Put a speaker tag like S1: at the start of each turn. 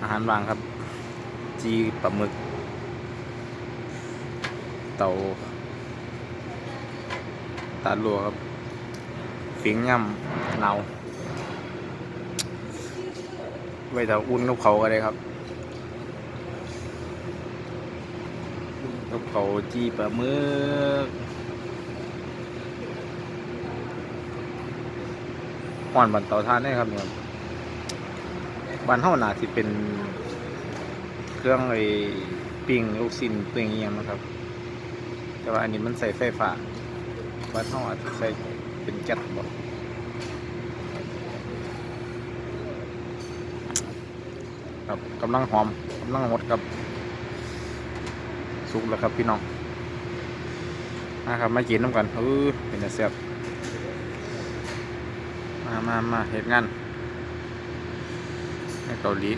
S1: อาหารวางครับ จีปลาหมึก เตาตาลัวครับฟิงย่ำเนาไว้ถ้าอุ่นนกเขาก็ได้ครับนกเขาจีปลาหมึกห่อนบันเตาทานได้ครับเนี่ย บ้านเฮาน่าสิเป็น เครื่องไอ้ปิ้งลูกชิ้นปิ้งเงี้ยงนะครับ แต่ว่าอันนี้มันใส่ไฟฟ้าบ้านเฮาอาจจะใส่เป็นแก๊สบ่ครับกำลังหอมกำลังหมดครับ สุกแล้วครับพี่น้องนะครับมากินน้ำกันเออเป็นแต่แซ่บมามามาเห็ดงาน ในเกาหลี